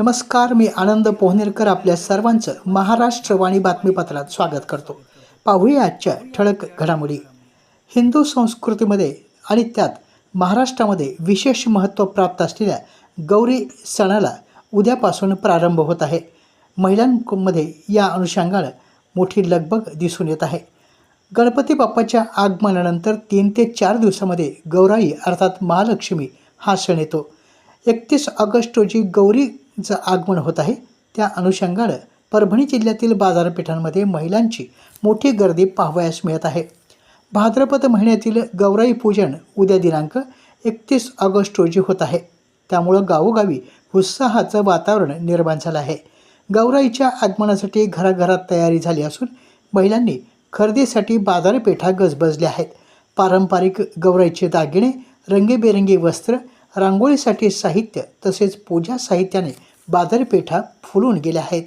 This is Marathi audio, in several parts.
नमस्कार मी आनंद पोहनेरकर आपल्या सर्वांचं महाराष्ट्रवाणी बातमीपत्रात स्वागत करतो. पाहूया आजच्या ठळक घडामोडी. हिंदू संस्कृतीमध्ये आणि त्यात महाराष्ट्रामध्ये विशेष महत्त्व प्राप्त असलेल्या गौरी सणाला उद्यापासून प्रारंभ होत आहे. महिलांमध्ये या अनुषंगानं मोठी लगबग दिसून येत आहे. गणपती बाप्पाच्या आगमनानंतर तीन ते चार दिवसामध्ये गौराई अर्थात महालक्ष्मी हा सण येतो. एकतीस ऑगस्ट रोजी चं आगमन होत आहे. त्या अनुषंगानं परभणी जिल्ह्यातील बाजारपेठांमध्ये महिलांची मोठी गर्दी पाहावयास मिळत आहे. भाद्रपद महिन्यातील गौराई पूजन उद्या दिनांक एकतीस ऑगस्ट रोजी होत आहे. त्यामुळं गावोगावी उत्साहाचं वातावरण निर्माण झालं आहे. गौराईच्या आगमनासाठी घराघरात तयारी झाली असून महिलांनी खरेदीसाठी बाजारपेठा गजबजल्या आहेत. पारंपरिक गौराईचे दागिने रंगीबेरंगी वस्त्र रांगोळीसाठी साहित्य तसेच पूजा साहित्याने बाजारपेठा फुलून गेल्या आहेत.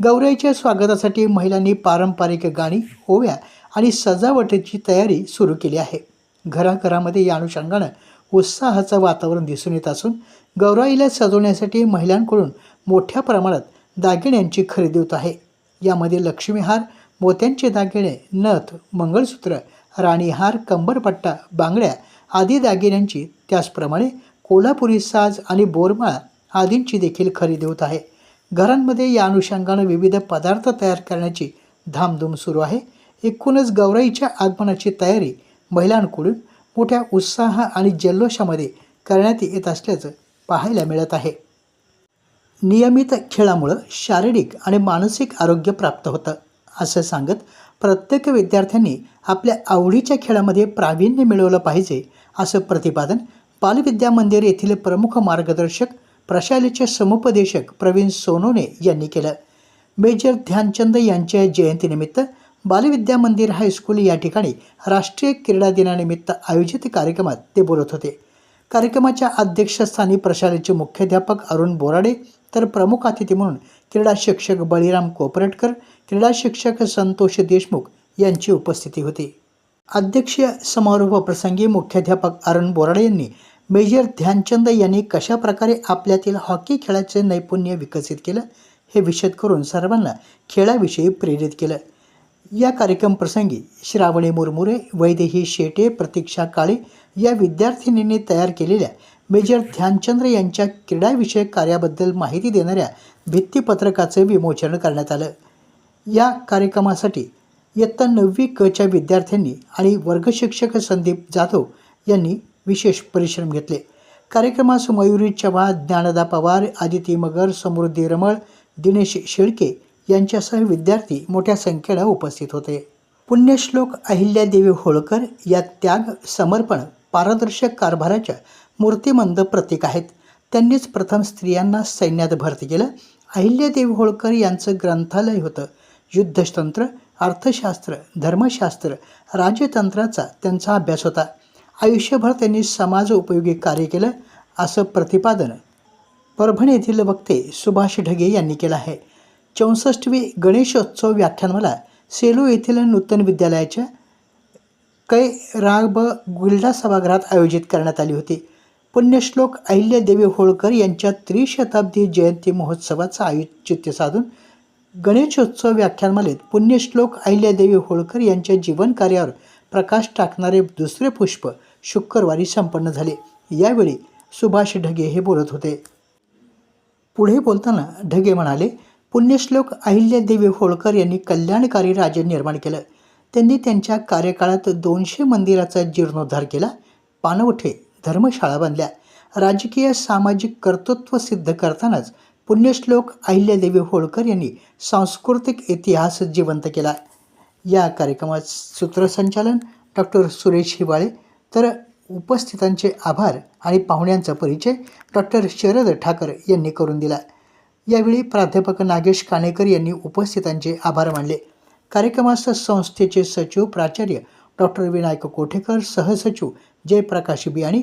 गौराईच्या स्वागतासाठी महिलांनी पारंपरिक गाणी ओव्या आणि सजावटीची तयारी सुरू केली आहे. घराघरामध्ये या अनुषंगानं उत्साहाचं वातावरण दिसून येत असून गौराईला सजवण्यासाठी महिलांकडून मोठ्या प्रमाणात दागिन्यांची खरेदी होत आहे. यामध्ये लक्ष्मीहार मोत्यांचे दागिने नथ मंगळसूत्र राणीहार कंबरपट्टा बांगड्या आदी दागिन्यांची त्याचप्रमाणे कोल्हापुरी साज आणि बोरमाळा आदींची देखील खरेदी होत आहे. घरांमध्ये या अनुषंगानं विविध पदार्थ तयार करण्याची धामधूम सुरू आहे. एकूणच गौराईच्या आगमनाची तयारी महिलांकडून मोठ्या उत्साह आणि जल्लोषामध्ये करण्यात येत असल्याचं पाहायला मिळत आहे. नियमित खेळामुळं शारीरिक आणि मानसिक आरोग्य प्राप्त होतं असं सांगत प्रत्येक विद्यार्थ्यांनी आपल्या आवडीच्या खेळामध्ये प्रावीण्य मिळवलं पाहिजे असं प्रतिपादन बालविद्या मंदिर येथील प्रमुख मार्गदर्शक प्रशालेचे समुपदेशक प्रवीण सोनोने यांनी केलं. मेजर ध्यानचंद यांच्या जयंतीनिमित्त बालविद्या मंदिर हायस्कूल या ठिकाणी राष्ट्रीय क्रीडा दिनानिमित्त आयोजित कार्यक्रमात ते बोलत होते. कार्यक्रमाच्या अध्यक्षस्थानी प्रशालेचे मुख्याध्यापक अरुण बोराडे तर प्रमुख अतिथी म्हणून क्रीडा शिक्षक बळीराम कोपरटकर क्रीडा शिक्षक संतोष देशमुख यांची उपस्थिती होती. अध्यक्षीय समारोह प्रसंगी मुख्याध्यापक अरुण बोराडे यांनी मेजर ध्यानचंद यांनी कशाप्रकारे आपल्यातील हॉकी खेळाचे नैपुण्य विकसित केलं हे विशद करून सर्वांना खेळाविषयी प्रेरित केलं. या कार्यक्रम प्रसंगी श्रावणी मुरमुरे वैदेही शेटे प्रतीक्षा काळे या विद्यार्थिनींनी तयार केलेल्या मेजर ध्यानचंद्र यांच्या क्रीडाविषयक कार्याबद्दल माहिती देणाऱ्या भित्तीपत्रकाचं विमोचन करण्यात आलं. या कार्यक्रमासाठी इयत्ता नववी कच्या विद्यार्थ्यांनी आणि वर्गशिक्षक संदीप जाधव यांनी विशेष परिश्रम घेतले. कार्यक्रमास मयुरी चव्हाण ज्ञानदा पवार आदिती मगर समृद्धी रमळ दिनेश शेळके यांच्यासह विद्यार्थी मोठ्या संख्येनं उपस्थित होते. पुण्यश्लोक अहिल्यादेवी होळकर या त्याग समर्पण पारदर्शक कारभाराच्या मूर्तिमंद प्रतीक आहेत. त्यांनीच प्रथम स्त्रियांना सैन्यात भरती केलं. अहिल्यादेवी होळकर यांचं ग्रंथालय होतं. युद्धतंत्र अर्थशास्त्र धर्मशास्त्र राजतंत्राचा त्यांचा अभ्यास होता. आयुष्यभर त्यांनी समाज उपयोगी कार्य केलं असं प्रतिपादन परभणी येथील वक्ते सुभाष ढगे यांनी केलं आहे. चौसष्टवी गणेशोत्सव व्याख्यानमाला सेलू येथील नूतन विद्यालयाच्या कै राग गुल्डा सभागृहात आयोजित करण्यात आली होती. पुण्यश्लोक अहिल्यादेवी होळकर यांच्या त्रिशताब्दी जयंती महोत्सवाचं औचित्य साधून गणेशोत्सव व्याख्यानमालेत पुण्यश्लोक अहिल्यादेवी होळकर यांच्या जीवनकार्यावर प्रकाश टाकणारे दुसरे पुष्प शुक्रवारी संपन्न झाले. यावेळी सुभाष ढगे हे बोलत होते. पुढे बोलताना ढगे म्हणाले पुण्यश्लोक अहिल्यादेवी होळकर यांनी कल्याणकारी राज्य निर्माण केलं. त्यांनी त्यांच्या कार्यकाळात दोनशे मंदिराचा जीर्णोद्धार केला. पानवठे धर्मशाळा बांधल्या राजकीय सामाजिक कर्तृत्व सिद्ध करतानाच पुण्यश्लोक अहिल्यादेवी होळकर यांनी सांस्कृतिक इतिहास जिवंत केला. या कार्यक्रमात सूत्रसंचालन डॉक्टर सुरेश हिवाळे तर उपस्थितांचे आभार आणि पाहुण्यांचा परिचय डॉक्टर शरद ठाकर यांनी करून दिला. यावेळी प्राध्यापक नागेश काणेकर यांनी उपस्थितांचे आभार मानले. कार्यक्रमास संस्थेचे सचिव प्राचार्य डॉक्टर विनायक कोठेकर सहसचिव जयप्रकाश बियाणी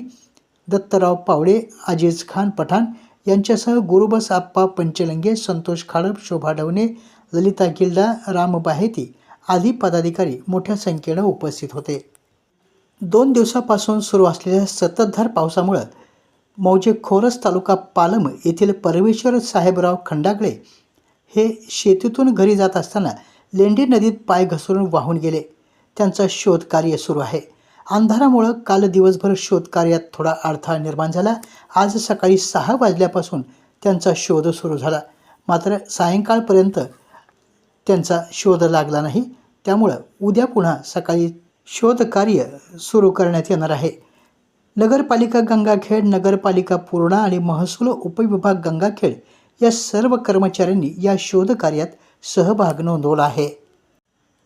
दत्तराव पावडे अजीज खान पठाण यांच्यासह गुरुबस आप्पा पंचलंगे संतोष खाडप शोभा डवणे ललिता गिल्डा राम बाहेती आदी पदाधिकारी मोठ्या संख्येनं उपस्थित होते. दोन दिवसापासून सुरू असलेल्या सततधार पावसामुळं मौजे खोरस तालुका पालम येथील परमेश्वर साहेबराव खंडागळे हे शेतीतून घरी जात असताना लेंडी नदीत पाय घसरून वाहून गेले. त्यांचं शोधकार्य सुरू आहे. अंधारामुळं काल दिवसभर शोधकार्यात थोडा अडथळा निर्माण झाला. आज सकाळी सहा वाजल्यापासून त्यांचा शोध सुरू झाला. मात्र सायंकाळपर्यंत त्यांचा शोध लागला नाही. त्यामुळं उद्या पुन्हा सकाळी शोधकार्य सुरू करण्यात येणार आहे. नगरपालिका गंगाखेड नगरपालिका पूर्णा आणि महसूल उपविभाग गंगाखेड या सर्व कर्मचाऱ्यांनी या शोधकार्यात सहभाग नोंदवला आहे.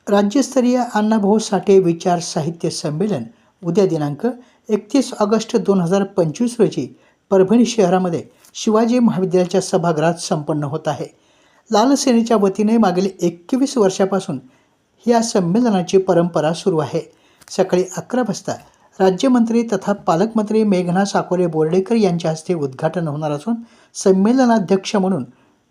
राज्यस्तरीय अण्णाभाऊ साठे विचार साहित्य संमेलन उद्या दिनांक एकतीस ऑगस्ट दोन हजार पंचवीस रोजी परभणी शहरामध्ये शिवाजी महाविद्यालयाच्या सभागृहात संपन्न होत आहे. लाल सेनेच्या वतीने मागील एकवीस वर्षापासून या संमेलनाची परंपरा सुरू आहे. सकाळी अकरा वाजता राज्यमंत्री तथा पालकमंत्री मेघना साकोरे बोर्डेकर यांच्या हस्ते उद्घाटन होणार असून संमेलनाध्यक्ष म्हणून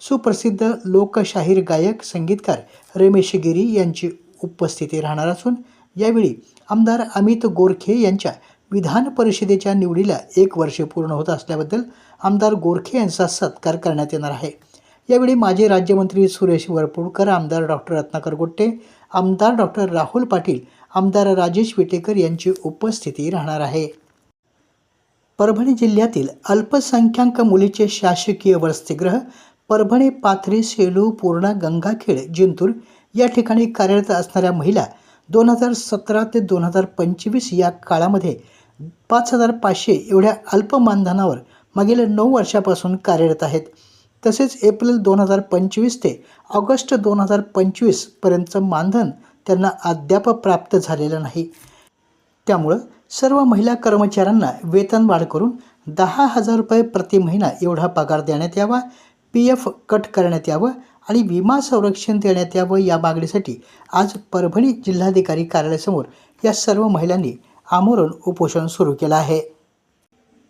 सुप्रसिद्ध लोकशाहीर गायक संगीतकार रमेश गिरी यांची उपस्थिती राहणार असून यावेळी आमदार अमित गोरखे यांच्या विधान परिषदेच्या निवडीला एक वर्ष पूर्ण होत असल्याबद्दल आमदार गोरखे यांचा सत्कार करण्यात येणार आहे. यावेळी माजी राज्यमंत्री सुरेश वरपुडकर आमदार डॉक्टर रत्नाकर गोट्टे आमदार डॉक्टर राहुल पाटील आमदार राजेश विटेकर यांची उपस्थिती राहणार आहे. परभणी जिल्ह्यातील अल्पसंख्याक मुलीचे शासकीय वसतिगृह परभणी पाथरी सेलू पूर्णा गंगाखेड जिंतूर या ठिकाणी कार्यरत असणाऱ्या महिला दोन हजार सतरा ते दोन हजार पंचवीस या काळामध्ये पाच हजार पाचशे एवढ्या अल्प मानधनावर मागील नऊ वर्षापासून कार्यरत आहेत. तसेच एप्रिल दोन हजार पंचवीस ते ऑगस्ट दोन हजार पंचवीसपर्यंतचं मानधन त्यांना अद्याप प्राप्त झालेलं नाही. त्यामुळं सर्व महिला कर्मचाऱ्यांना वेतनवाढ करून दहा हजार रुपये प्रति महिना एवढा पगार देण्यात यावा पी एफ कट करण्यात यावं आणि विमा संरक्षण देण्यात यावं या मागणीसाठी आज परभणी जिल्हाधिकारी कार्यालयासमोर या सर्व महिलांनी आमरण उपोषण सुरू केलं आहे.